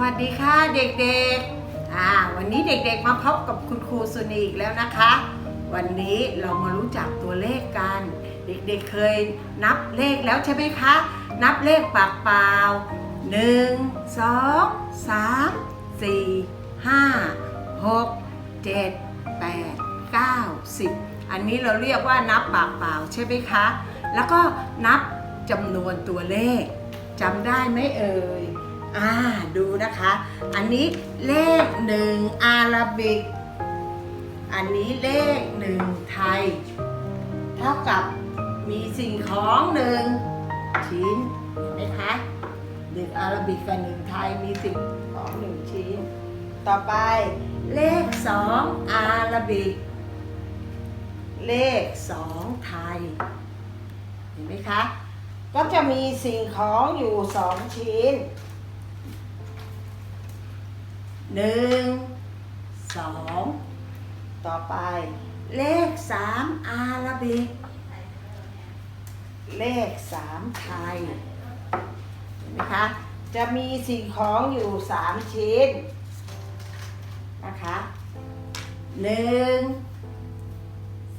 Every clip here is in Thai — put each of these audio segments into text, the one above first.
วัสดีค่ะเด็กๆ อ่า วันนี้เด็กๆมาพบกับคุณครูสุนีอีกแล้วนะคะ วันนี้เรามารู้จักตัวเลขกัน เด็กๆเคยนับเลขแล้วใช่ไหมคะ นับเลขปากเปล่าหนึ่งสองสามสี่ห้าหกเจ็ดแปดเก้าสิบอันนี้เราเรียกว่านับปากเปล่าใช่ไหมคะ แล้วก็นับจำนวนตัวเลขจำได้ไหมเอ่ย อ่าดูนะคะ อันนี้เลขหนึ่งอาราบิก อันนี้เลขหนึ่งไทย เท่ากับมีสิ่งของหนึ่งชิ้นเห็นไหมคะหนึ่งอาราบิกกับหนึ่งไทยมีสิ่งของหนึ่งชิ้น ต่อไปเลขสองอาราบิก เลขสองไทย เห็นไหมคะ ก็จะมีสิ่งของอยู่สองชิ้น หนึ่งสองต่อไป เลขสามอาราบิก เลขสามไทยเห็นไหมคะ จะมีสิ่งของอยู่สามชิ้น นะคะหนึ่ง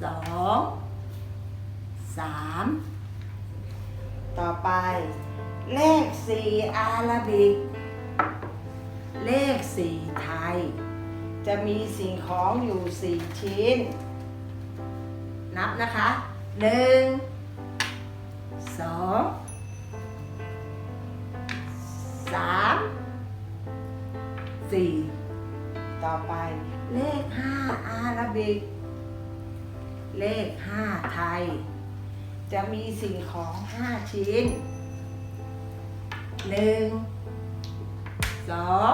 สองสามต่อไป เลขสี่อาราบิก เลขสี่ไทย จะมีสิ่งของอยู่สี่ชิ้น นับนะคะหนึ่งสองสามสี่ต่อไปเลขห้าอาราบิก เลขห้าไทย จะมีสิ่งของห้าชิ้นหนึ่ง สอง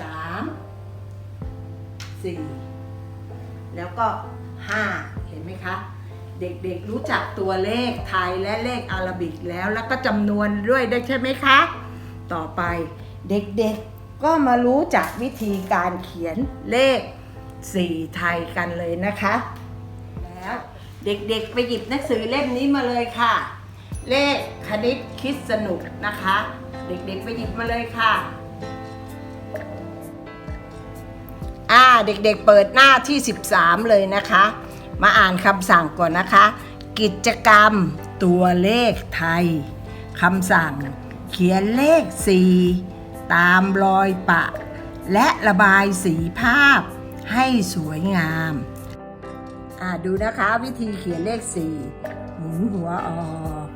สามสี่แล้วก็ห้าเห็นไหมคะ เด็กๆรู้จักตัวเลขไทยและเลขอาราบิกแล้วแล้วก็จำนวนด้วยได้ใช่ไหมคะ ต่อไปเด็กๆก็มารู้จักวิธีการเขียนเลขสี่ไทยกันเลยนะคะ แล้วเด็กๆไปหยิบหนังสือเล่มนี้มาเลยค่ะ เลขคณิตคิดสนุกนะคะ เด็กๆไปหยิบมาเลยค่ะ อ่าเด็กๆเปิดหน้าที่ 13 เลยนะคะ มาอ่านคำสั่งก่อนนะคะ กิจกรรมตัวเลขไทยคำสั่ง เขียนเลข 4 ตามรอยปะ และระบายสีภาพให้สวยงาม อ่าดูนะคะวิธีเขียนเลข 4 หมุนหัวออก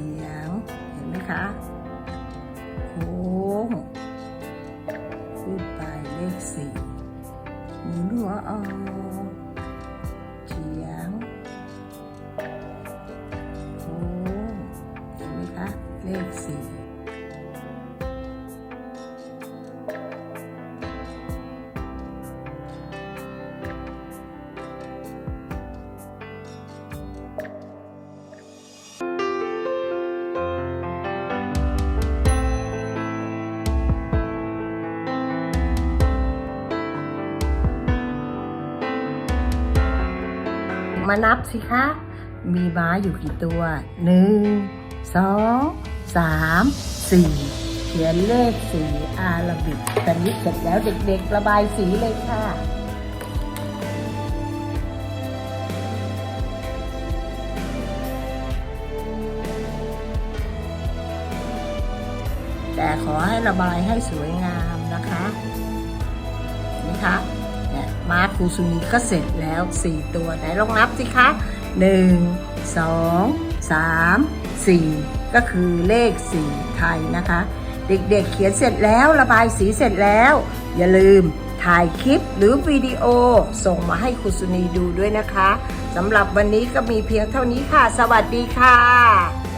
เฉียงเห็นไหมคะโค้งขึ้นไปเลขสี่หมุนหัวออก มานับสิคะ มีม้าอยู่กี่ตัวหนึ่งสองสามสี่เขียนเลขสีอาราบิกตอนนี้เสร็จแล้วเด็กๆ ระบายสีเลยค่ะแต่ขอให้ระบายให้สวยงามนะคะนไหมคะเนี่ย มาร์คคูซูนีก็เสร็จแล้ว 4 ตัวไหนลองนับสิคะ 1 2 3 4 ก็คือเลข 4 ไทยนะคะ เด็กๆเขียนเสร็จแล้วระบายสีเสร็จแล้ว อย่าลืมถ่ายคลิปหรือวิดีโอส่งมาให้ครูสุนีดูด้วยนะคะสำหรับวันนี้ก็มีเพียงเท่านี้ค่ะ สวัสดีค่ะ